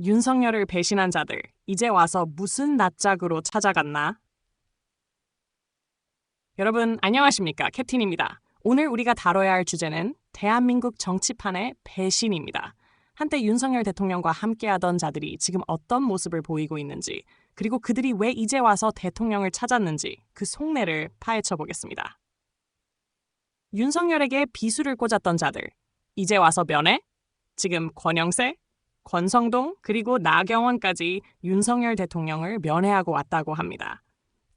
윤석열을 배신한 자들, 이제 와서 무슨 낯짝으로 찾아갔나? 여러분, 안녕하십니까. 캡틴입니다. 오늘 우리가 다뤄야 할 주제는 대한민국 정치판의 배신입니다. 한때 윤석열 대통령과 함께하던 자들이 지금 어떤 모습을 보이고 있는지, 그리고 그들이 왜 이제 와서 대통령을 찾았는지 그 속내를 파헤쳐 보겠습니다. 윤석열에게 비수를 꽂았던 자들, 이제 와서 면회? 지금 권영세, 권성동 그리고 나경원까지 윤석열 대통령을 면회하고 왔다고 합니다.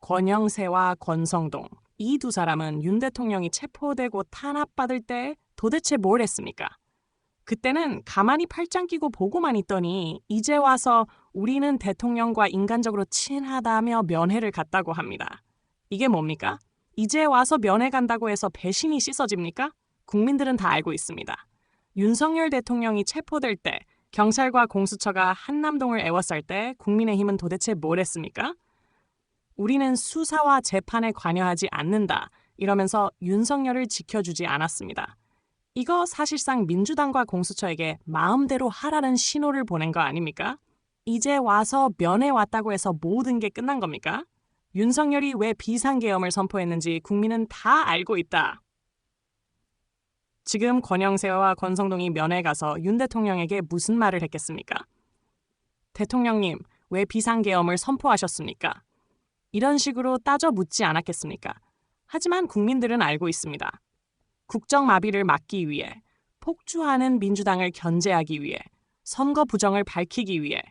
권영세와 권성동 이 두 사람은 윤 대통령이 체포되고 탄압받을 때 도대체 뭘 했습니까? 그때는 가만히 팔짱 끼고 보고만 있더니 이제 와서 우리는 대통령과 인간적으로 친하다며 면회를 갔다고 합니다. 이게 뭡니까? 이제 와서 면회 간다고 해서 배신이 씻어집니까? 국민들은 다 알고 있습니다. 윤석열 대통령이 체포될 때 경찰과 공수처가 한남동을 애워쌀 때 국민의힘은 도대체 뭘 했습니까? 우리는 수사와 재판에 관여하지 않는다. 이러면서 윤석열을 지켜주지 않았습니다. 이거 사실상 민주당과 공수처에게 마음대로 하라는 신호를 보낸 거 아닙니까? 이제 와서 면회 왔다고 해서 모든 게 끝난 겁니까? 윤석열이 왜 비상계엄을 선포했는지 국민은 다 알고 있다. 지금 권영세와 권성동이 면회 가서 윤 대통령에게 무슨 말을 했겠습니까? 대통령님, 왜 비상계엄을 선포하셨습니까? 이런 식으로 따져 묻지 않았겠습니까? 하지만 국민들은 알고 있습니다. 국정마비를 막기 위해, 폭주하는 민주당을 견제하기 위해, 선거 부정을 밝히기 위해,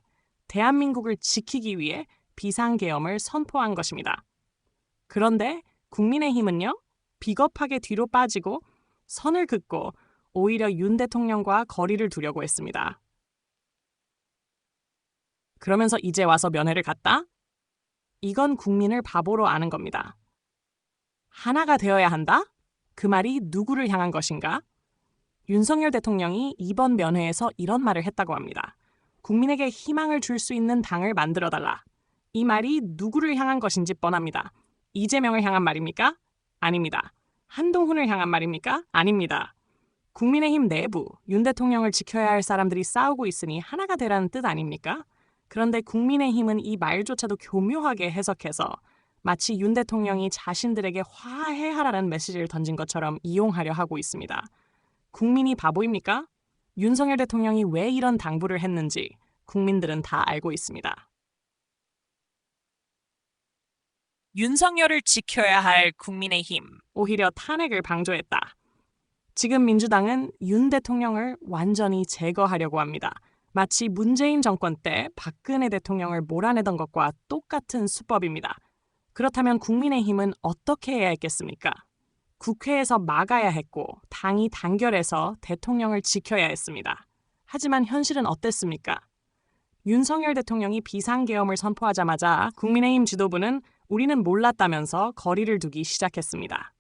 대한민국을 지키기 위해 비상계엄을 선포한 것입니다. 그런데 국민의힘은요, 비겁하게 뒤로 빠지고 선을 긋고 오히려 윤 대통령과 거리를 두려고 했습니다. 그러면서 이제 와서 면회를 갔다? 이건 국민을 바보로 아는 겁니다. 하나가 되어야 한다? 그 말이 누구를 향한 것인가? 윤석열 대통령이 이번 면회에서 이런 말을 했다고 합니다. 국민에게 희망을 줄 수 있는 당을 만들어달라. 이 말이 누구를 향한 것인지 뻔합니다. 이재명을 향한 말입니까? 아닙니다. 한동훈을 향한 말입니까? 아닙니다. 국민의힘 내부 윤 대통령을 지켜야 할 사람들이 싸우고 있으니 하나가 되라는 뜻 아닙니까? 그런데 국민의힘은 이 말조차도 교묘하게 해석해서 마치 윤 대통령이 자신들에게 화해하라는 메시지를 던진 것처럼 이용하려 하고 있습니다. 국민이 바보입니까? 윤석열 대통령이 왜 이런 당부를 했는지 국민들은 다 알고 있습니다. 윤석열을 지켜야 할 국민의힘 오히려 탄핵을 방조했다. 지금 민주당은 윤 대통령을 완전히 제거하려고 합니다. 마치 문재인 정권 때 박근혜 대통령을 몰아내던 것과 똑같은 수법입니다. 그렇다면 국민의힘은 어떻게 해야 했겠습니까? 국회에서 막아야 했고 당이 단결해서 대통령을 지켜야 했습니다. 하지만 현실은 어땠습니까? 윤석열 대통령이 비상계엄을 선포하자마자 국민의힘 지도부는 우리는 몰랐다면서 거리를 두기 시작했습니다.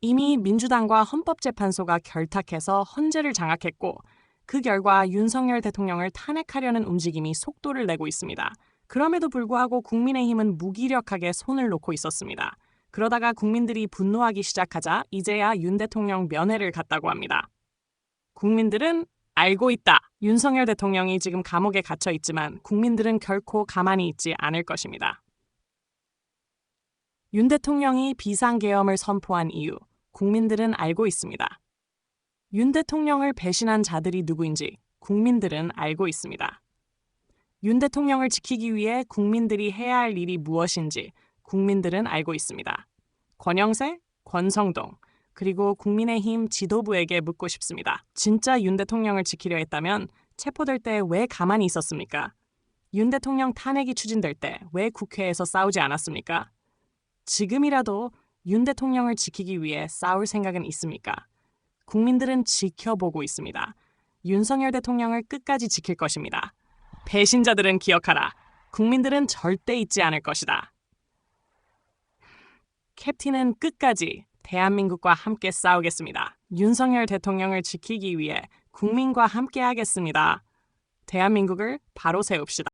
이미 민주당과 헌법재판소가 결탁해서 헌재를 장악했고 그 결과 윤석열 대통령을 탄핵하려는 움직임이 속도를 내고 있습니다. 그럼에도 불구하고 국민의힘은 무기력하게 손을 놓고 있었습니다. 그러다가 국민들이 분노하기 시작하자 이제야 윤 대통령 면회를 갔다고 합니다. 국민들은 알고 있다. 윤석열 대통령이 지금 감옥에 갇혀 있지만 국민들은 결코 가만히 있지 않을 것입니다. 윤 대통령이 비상계엄을 선포한 이유, 국민들은 알고 있습니다. 윤 대통령을 배신한 자들이 누구인지 국민들은 알고 있습니다. 윤 대통령을 지키기 위해 국민들이 해야 할 일이 무엇인지 국민들은 알고 있습니다. 권영세, 권성동, 그리고 국민의힘 지도부에게 묻고 싶습니다. 진짜 윤 대통령을 지키려 했다면 체포될 때 왜 가만히 있었습니까? 윤 대통령 탄핵이 추진될 때 왜 국회에서 싸우지 않았습니까? 지금이라도 윤 대통령을 지키기 위해 싸울 생각은 있습니까? 국민들은 지켜보고 있습니다. 윤석열 대통령을 끝까지 지킬 것입니다. 배신자들은 기억하라. 국민들은 절대 잊지 않을 것이다. 캡틴은 끝까지 대한민국과 함께 싸우겠습니다. 윤석열 대통령을 지키기 위해 국민과 함께 하겠습니다. 대한민국을 바로 세웁시다.